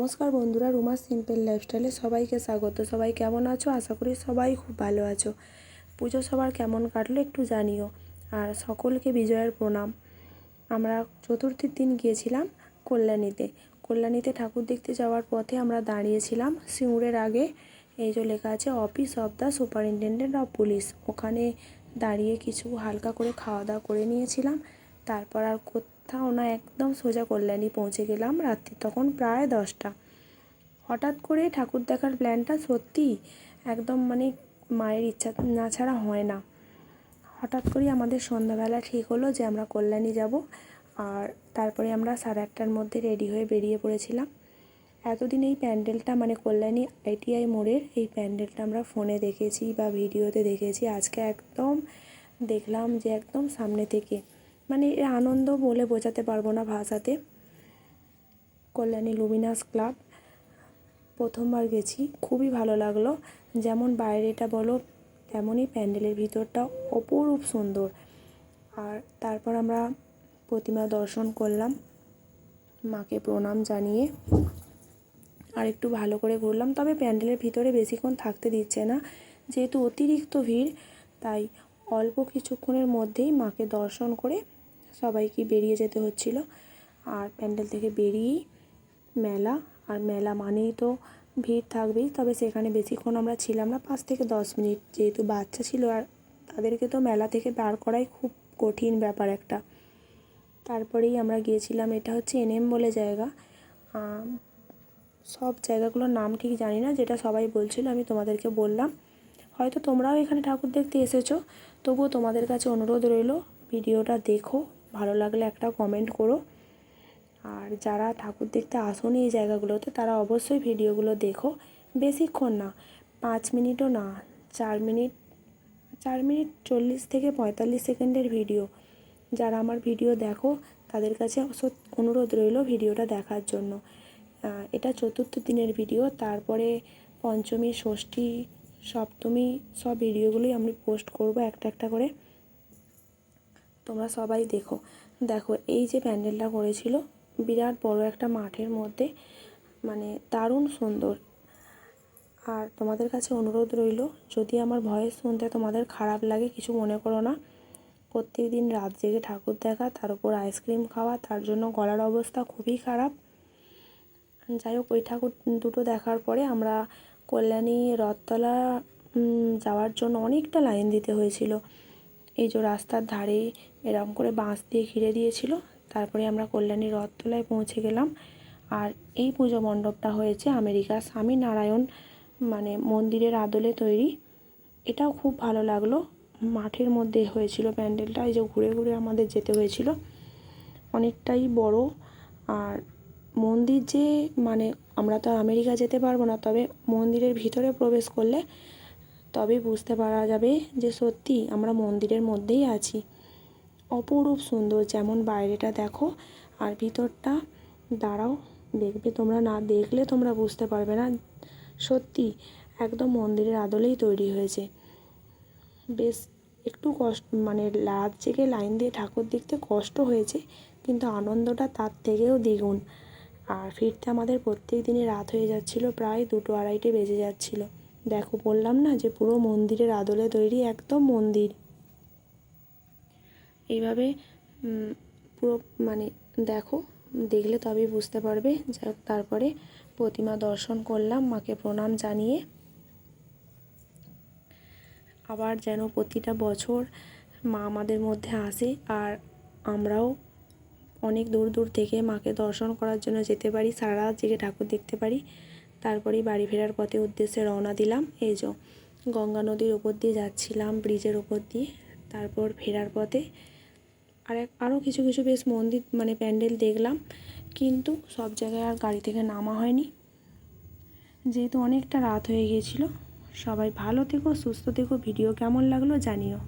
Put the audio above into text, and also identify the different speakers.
Speaker 1: নমস্কার বন্ধুরা, রুমা সিম্পল লাইফস্টাইলে সবাইকে স্বাগত। সবাই কেমন আছো? আশা করি সবাই খুব ভালো আছো। পুজো সবার কেমন কাটলো একটু জানিও। আর সকলকে বিজয়ের প্রণাম। আমরা চতুর্থীর দিন গিয়েছিলাম কল্যাণীতে। কল্যাণীতে ঠাকুর দেখতে যাওয়ার পথে আমরা দাঁড়িয়েছিলাম সিঙ্গুরের আগে। এই যে লেখা আছে office of the superintendent of police ওখানে দাঁড়িয়ে কিছু হালকা করে খাওয়া দাওয়া করে নিয়েছিলাম। তারপর আর কোথাও না একদম সোজা কল্যাণী পৌঁছে গেলাম রাত্রি তখন প্রায় দশটা। হঠাৎ করে ঠাকুর দেখার প্ল্যানটা সত্যি একদম মানে মায়ের ইচ্ছা না ছাড়া হয় না। হঠাৎ করেই আমাদের সন্ধ্যাবেলা ঠিক হলো যে আমরা কল্যাণী যাব আর তারপরে আমরা সাড়ে আটটার মধ্যে রেডি হয়ে বেরিয়ে পড়েছিলাম। এতদিন এই প্যান্ডেলটা মানে কল্যাণী আইটিআই মোড়ের এই প্যান্ডেলটা আমরা ফোনে দেখেছি বা ভিডিওতে দেখেছি। আজকে একদম দেখলাম যে একদম সামনে থেকে মানে এর আনন্দ বলে বোঝাতে পারব না ভাষাতে। কল্যাণী লুমিনাস ক্লাব, প্রথমবার গেছি, খুবই ভালো লাগল। যেমন বাইরেটা বলো, তেমনই প্যান্ডেলের ভিতরটা অপরূপ সুন্দর। আর তারপর আমরা প্রতিমা দর্শন করলাম, মাকে প্রণাম জানিয়ে। আর একটু ভালো করে ঘুরলাম, তবে প্যান্ডেলের ভিতরে বেশিক্ষণ থাকতে দিচ্ছে না। যেহেতু অতিরিক্ত ভিড়, তাই অল্প কিছুক্ষণের মধ্যেই মাকে দর্শন করে সবাইকে বেরিয়ে যেতে হচ্ছিল। আর প্যান্ডেল থেকে বেরিয়েই মেলা, আর মেলা মানেই তো ভিড় থাকবেই, তবে সেখানে বেশিক্ষণ আমরা ছিলাম না, পাঁচ থেকে দশ মিনিট যেহেতু বাচ্চা ছিল, আর তাদেরকে তো মেলা থেকে বার করাই খুব কঠিন ব্যাপার একটা। তারপরেই আমরা গিয়েছিলাম, এটা হচ্ছে এনএম বলে জায়গা। সব জায়গাগুলোর নাম ঠিক জানি না, যেটা সবাই বলছিল, আমি তোমাদেরকে বললাম। হয়তো তোমরাও এখানে ঠাকুর দেখতে এসেছ, তবুও তোমাদের কাছে অনুরোধ রইল, ভিডিওটা দেখো ভালো লাগলে একটা কমেন্ট করো। আর যারা ঠাকুর দেখতে আসোনি এই জায়গাগুলোতে, তারা অবশ্যই ভিডিওগুলো দেখো। বেশিক্ষণ না, পাঁচ মিনিটও না, চার মিনিট চার মিনিট চল্লিশ থেকে পঁয়তাল্লিশ সেকেন্ডের ভিডিও। যারা আমার ভিডিও দেখো, তাদের কাছে অনুরোধ রইল ভিডিওটা দেখার জন্য। এটা চতুর্থ দিনের ভিডিও, তারপরে পঞ্চমী, ষষ্ঠী, সপ্তমী, সব ভিডিওগুলোই আমি পোস্ট করব একটা একটা করে। তোমরা সবাই দেখো। দেখো, এই যে প্যান্ডেলটা করেছিল, বিরাট বড় একটা মাঠের মধ্যে মানে দারুণ সুন্দর। আর তোমাদের কাছে অনুরোধ রইল, যদি আমার ভয়েস শুনতে তোমাদের খারাপ লাগে, কিছু মনে করো না। প্রত্যেক দিন রাত জেগে ঠাকুর দেখা, তার উপর আইসক্রিম খাওয়া, তার জন্য গলার অবস্থা খুবই খারাপ। যাই হোক, ওই ঠাকুর দুটো দেখার পরে আমরা কল্যাণী রথতলা যাওয়ার জন্য অনেকটা লাইন দিতে হয়েছিল। এই যে রাস্তার ধারে এরকম করে বাঁশ দিয়ে ঘিরে দিয়েছিল, তারপরে আমরা কল্যাণী রথতলায় পৌঁছে গেলাম। আর এই পুজো মণ্ডপটা হয়েছে আমেরিকা স্বামী নারায়ণ মানে মন্দিরের আদলে তৈরি। এটাও খুব ভালো লাগল। মাঠের মধ্যে হয়েছিল প্যান্ডেলটা, এই যে ঘুরে ঘুরে আমাদের যেতে হয়েছিল। অনেকটাই বড়। আর মন্দির যে মানে আমরা তো আমেরিকা যেতে পারব না, তবে মন্দিরের ভিতরে প্রবেশ করলে তবে বুঝতে পারা যাবে যে সত্যি আমরা মন্দিরের মধ্যেই আছি। অপরূপ সুন্দর যেমন বাইরেটা দেখো, আর ভিতরটা দাঁড়াও, দেখবে তোমরা না দেখলে তোমরা বুঝতে পারবে না। সত্যি একদম মন্দিরের আদলেই তৈরি হয়েছে। বেশ একটু কষ্ট মানে রাত জেগে লাইন দিয়ে ঠাকুর দেখতে কষ্ট হয়েছে, কিন্তু আনন্দটা তার থেকেও দ্বিগুণ। আর ফিরতে আমাদের প্রত্যেক দিনই রাত হয়ে যাচ্ছিল, প্রায় দুটো আড়াইটে বেজে যাচ্ছিল। দেখো, বললাম না যে পুরো মন্দিরের আদলে তৈরি একদম মন্দির। এইভাবে পুরো মানে দেখো, দেখলে তবেই বুঝতে পারবে। তারপরে প্রতিমা দর্শন করলাম, মাকে প্রণাম জানিয়ে। আবার যেন প্রতিটা বছর মা আমাদের মধ্যে আসে, আর আমরাও অনেক দূর দূর থেকে মাকে দর্শন করার জন্য যেতে পারি, সারা রাত জেগে ঠাকুর দেখতে পারি। তারপরেই বাড়ি ফেরার পথে উদ্দেশ্যে রওনা দিলাম। এই যে, গঙ্গা নদীর ওপর দিয়ে যাচ্ছিলাম, ব্রিজের ওপর দিয়ে। তারপর ফেরার পথে আর এক আরও কিছু কিছু বেশ মন্দির মানে প্যান্ডেল দেখলাম। কিন্তু সব জায়গায় আর গাড়ি থেকে নামা হয়নি। যেহেতু অনেকটা রাত হয়ে গিয়েছিল, সবাই ভালো থেকো, সুস্থ থেকো, ভিডিও কেমন লাগল জানিও।